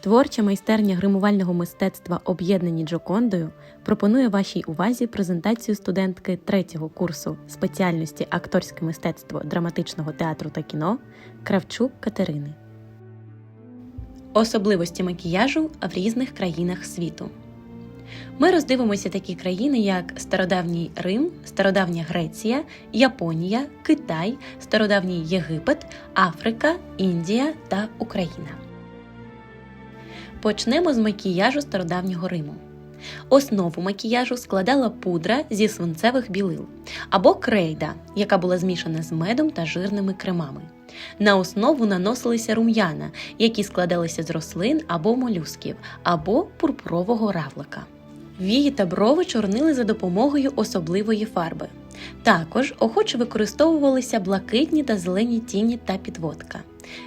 Творча майстерня гримувального мистецтва об'єднані Джокондою пропонує вашій увазі презентацію студентки третього курсу спеціальності акторське мистецтво драматичного театру та кіно Кравчук Катерини. Особливості макіяжу в різних країнах світу. Ми роздивимося такі країни, як Стародавній Рим, Стародавня Греція, Японія, Китай, Стародавній Єгипет, Африка, Індія та Україна. Почнемо з макіяжу стародавнього Риму. Основу макіяжу складала пудра зі свинцевих білил або крейда, яка була змішана з медом та жирними кремами. На основу наносилися рум'яна, які складалися з рослин або молюсків, або пурпурового равлика. Вії та брови чорнили за допомогою особливої фарби. Також охоче використовувалися блакитні та зелені тіні та підводка.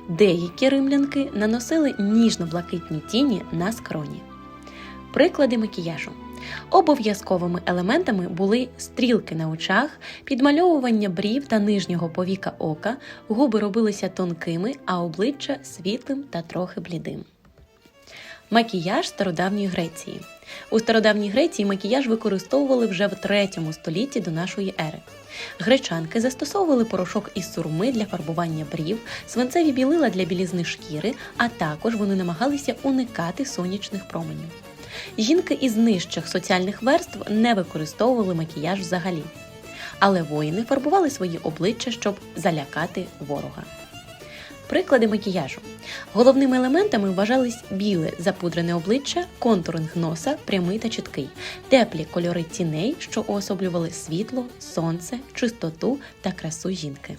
Деякі римлянки наносили ніжно-блакитні тіні на скроні. Приклади макіяжу. Обов'язковими елементами були стрілки на очах, підмальовування брів та нижнього повіка ока, губи робилися тонкими, а обличчя світлим та трохи блідим. Макіяж стародавньої Греції. У стародавній Греції макіяж використовували вже в 3 столітті до нашої ери. Гречанки застосовували порошок із сурми для фарбування брів, свинцеві білила для білізни шкіри, а також вони намагалися уникати сонячних променів. Жінки із нижчих соціальних верств не використовували макіяж взагалі. Але воїни фарбували свої обличчя, щоб залякати ворога. Приклади макіяжу. Головними елементами вважались біле запудрене обличчя, контуринг носа, прямий та чіткий, теплі кольори тіней, що уособлювали світло, сонце, чистоту та красу жінки.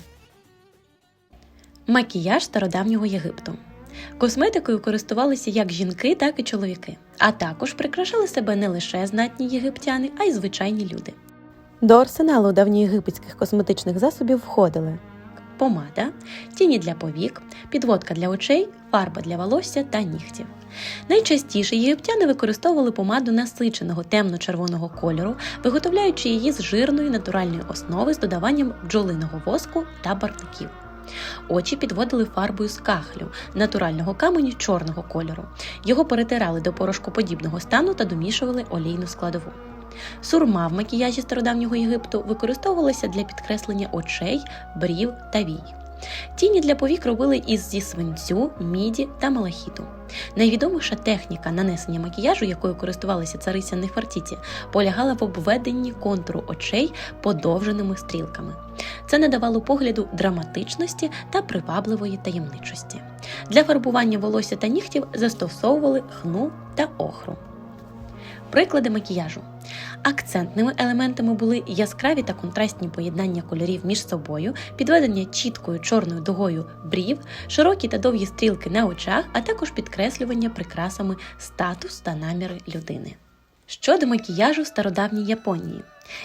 Макіяж стародавнього Єгипту. Косметикою користувалися як жінки, так і чоловіки, а також прикрашали себе не лише знатні єгиптяни, а й звичайні люди. До арсеналу давньоєгипетських косметичних засобів входили помада, тіні для повік, підводка для очей, фарба для волосся та нігтів. Найчастіше єгиптяни використовували помаду насиченого темно-червоного кольору, виготовляючи її з жирної натуральної основи з додаванням бджолиного воску та барвників. Очі підводили фарбою з кахлю, натурального каменю чорного кольору. Його перетирали до порошкоподібного стану та домішували олійну складову. Сурма в макіяжі стародавнього Єгипту використовувалася для підкреслення очей, брів та вій. Тіні для повік робили із зі свинцю, міді та малахіту. Найвідоміша техніка нанесення макіяжу, якою користувалися цариця Нефертіті, полягала в обведенні контуру очей подовженими стрілками. Це надавало погляду драматичності та привабливої таємничості. Для фарбування волосся та нігтів застосовували хну та охру. Приклади макіяжу. Акцентними елементами були яскраві та контрастні поєднання кольорів між собою, підведення чіткою чорною дугою брів, широкі та довгі стрілки на очах, а також підкреслювання прикрасами статус та наміри людини. Щодо макіяжу в стародавній Японії.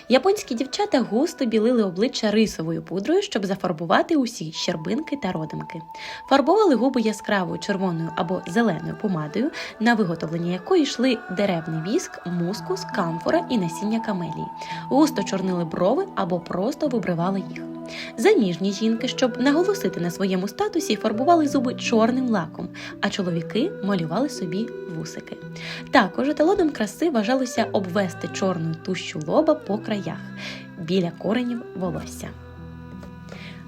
Японські дівчата густо білили обличчя рисовою пудрою, щоб зафарбувати усі щербинки та родинки. Фарбували губи яскравою червоною або зеленою помадою, на виготовлення якої йшли деревний віск, мускус, камфора і насіння камелії. Густо чорнили брови або просто вибривали їх. Заміжні жінки, щоб наголосити на своєму статусі, фарбували зуби чорним лаком, а чоловіки малювали собі вусики. Також еталоном краси вважалося обвести чорною тущу лоба по краях біля коренів волосся.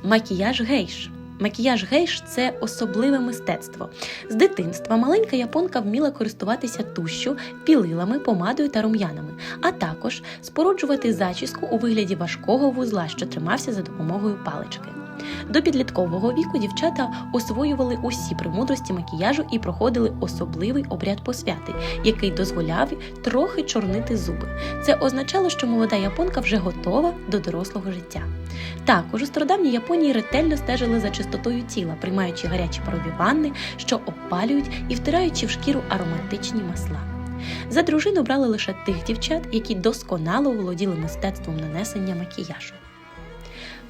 Макіяж гейш. Макіяж гейш це особливе мистецтво. З дитинства маленька японка вміла користуватися тущу, пілилами, помадою та рум'янами, а також споруджувати зачіску у вигляді важкого вузла, що тримався за допомогою палички. До підліткового віку дівчата освоювали усі премудрості макіяжу і проходили особливий обряд посвяти, який дозволяв трохи чорнити зуби. Це означало, що молода японка вже готова до дорослого життя. Також у стародавній Японії ретельно стежили за чистотою тіла, приймаючи гарячі парові ванни, що опалюють і втираючи в шкіру ароматичні масла. За дружину брали лише тих дівчат, які досконало володіли мистецтвом нанесення макіяжу.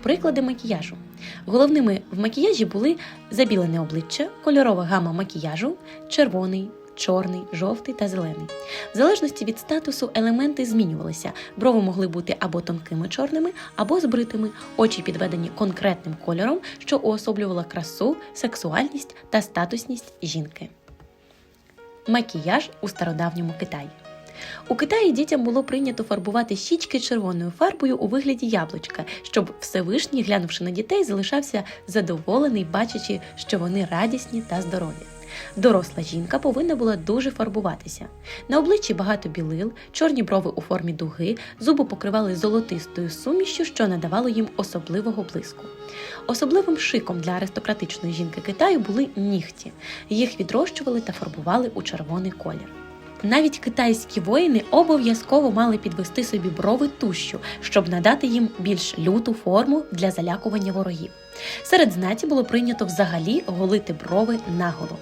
Приклади макіяжу. Головними в макіяжі були забілене обличчя, кольорова гама макіяжу, червоний, чорний, жовтий та зелений. В залежності від статусу елементи змінювалися. Брови могли бути або тонкими чорними, або збритими, очі підведені конкретним кольором, що уособлювала красу, сексуальність та статусність жінки. Макіяж у стародавньому Китаї. У Китаї дітям було прийнято фарбувати щічки червоною фарбою у вигляді яблучка, щоб Всевишній, глянувши на дітей, залишався задоволений, бачачи, що вони радісні та здорові. Доросла жінка повинна була дуже фарбуватися. На обличчі багато білил, чорні брови у формі дуги, зуби покривали золотистою сумішю, що надавало їм особливого блиску. Особливим шиком для аристократичної жінки Китаю були нігті. Їх відрощували та фарбували у червоний колір. Навіть китайські воїни обов'язково мали підвести собі брови тущу, щоб надати їм більш люту форму для залякування ворогів. Серед знаті було прийнято взагалі голити брови наголо.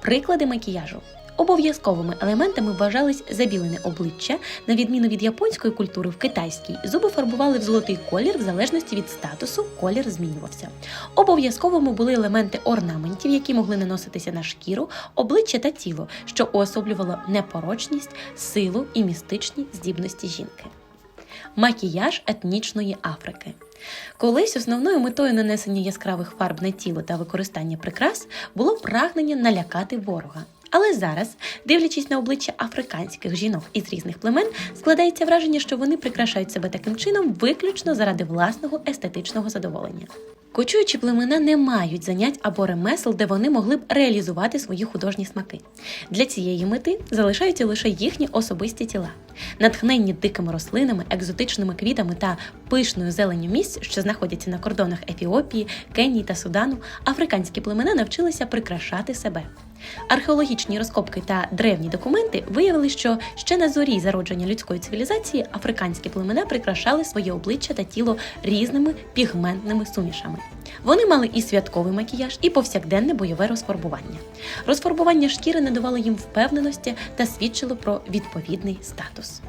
Приклади макіяжу. Обов'язковими елементами вважались забілене обличчя, на відміну від японської культури в китайській, зуби фарбували в золотий колір в залежності від статусу, колір змінювався. Обов'язковими були елементи орнаментів, які могли наноситися на шкіру, обличчя та тіло, що уособлювало непорочність, силу і містичні здібності жінки. Макіяж етнічної Африки. Колись основною метою нанесення яскравих фарб на тіло та використання прикрас було прагнення налякати ворога. Але зараз, дивлячись на обличчя африканських жінок із різних племен, складається враження, що вони прикрашають себе таким чином виключно заради власного естетичного задоволення. Кочуючі племена не мають занять або ремесел, де вони могли б реалізувати свої художні смаки. Для цієї мети залишаються лише їхні особисті тіла. Натхненні дикими рослинами, екзотичними квітами та пишною зеленню місць, що знаходяться на кордонах Ефіопії, Кенії та Судану, африканські племена навчилися прикрашати себе. Археологічні розкопки та древні документи виявили, що ще на зорі зародження людської цивілізації африканські племена прикрашали своє обличчя та тіло різними пігментними сумішами. Вони мали і святковий макіяж, і повсякденне бойове розфарбування. Розфарбування шкіри надавало їм впевненості та свідчило про відповідний статус.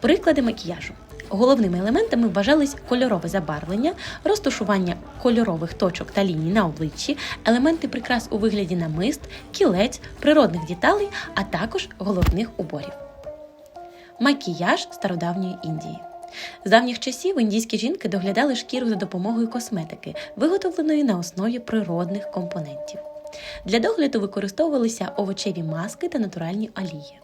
Приклади макіяжу. Головними елементами вважались кольорове забарвлення, розташування кольорових точок та ліній на обличчі, елементи прикрас у вигляді намист, кілець, природних деталей, а також головних уборів. Макіяж стародавньої Індії. З давніх часів індійські жінки доглядали шкіру за допомогою косметики, виготовленої на основі природних компонентів. Для догляду використовувалися овочеві маски та натуральні олії.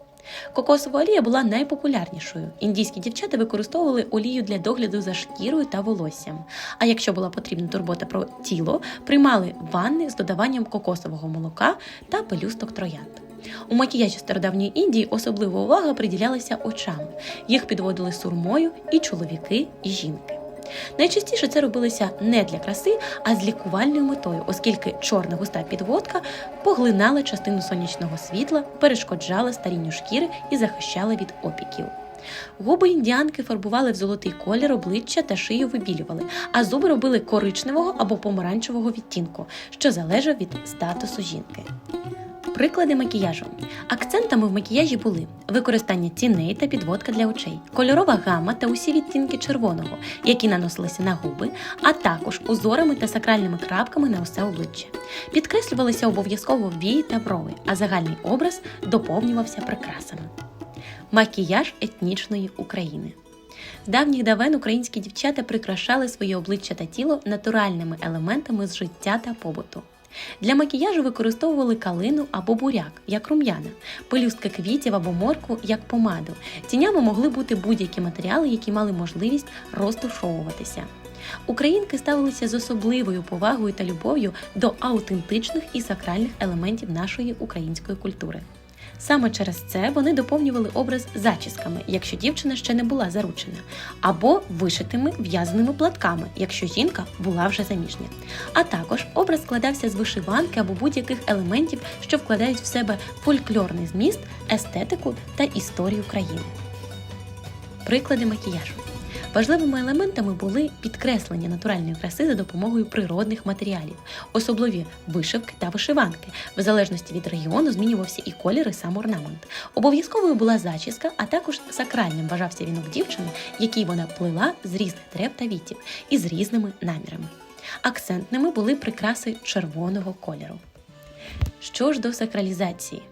Кокосова олія була найпопулярнішою. Індійські дівчата використовували олію для догляду за шкірою та волоссям. А якщо була потрібна турбота про тіло, приймали ванни з додаванням кокосового молока та пелюсток троянд. У макіяжі стародавньої Індії особлива увага приділялася очам. Їх підводили сурмою і чоловіки, і жінки. Найчастіше це робилося не для краси, а з лікувальною метою, оскільки чорна густа підводка поглинала частину сонячного світла, перешкоджала старінню шкіри і захищала від опіків. Губи індіанки фарбували в золотий колір обличчя та шию вибілювали, а зуби робили коричневого або помаранчевого відтінку, що залежав від статусу жінки. Приклади макіяжу. Акцентами в макіяжі були використання тіней та підводка для очей, кольорова гама та усі відтінки червоного, які наносилися на губи, а також узорами та сакральними крапками на усе обличчя. Підкреслювалися обов'язково вії та брови, а загальний образ доповнювався прикрасами. Макіяж етнічної України. З давніх давен українські дівчата прикрашали своє обличчя та тіло натуральними елементами з життя та побуту. Для макіяжу використовували калину або буряк, як рум'яна, пелюстки квітів або морку, як помаду. Тінями могли бути будь-які матеріали, які мали можливість розтушовуватися. Українки ставилися з особливою повагою та любов'ю до аутентичних і сакральних елементів нашої української культури. Саме через це вони доповнювали образ зачісками, якщо дівчина ще не була заручена, або вишитими в'язаними платками, якщо жінка була вже заміжня. А також образ складався з вишиванки або будь-яких елементів, що вкладають в себе фольклорний зміст, естетику та історію країни. Приклади макіяжу. Важливими елементами були підкреслення натуральної краси за допомогою природних матеріалів, особливі вишивки та вишиванки. В залежності від регіону змінювався і колір, і сам орнамент. Обов'язковою була зачіска, а також сакральним вважався вінок дівчини, який вона плела з різних дерев та вітів і з різними намірами. Акцентними були прикраси червоного кольору. Що ж до сакралізації?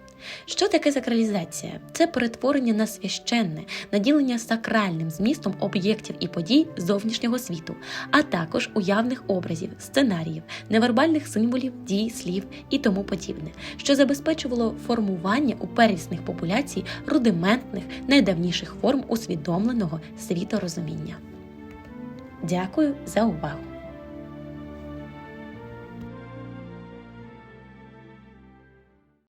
Що таке сакралізація? Це перетворення на священне, наділення сакральним змістом об'єктів і подій зовнішнього світу, а також уявних образів, сценаріїв, невербальних символів, дій, слів і тому подібне, що забезпечувало формування у первісних популяцій рудиментних найдавніших форм усвідомленого світорозуміння. Дякую за увагу!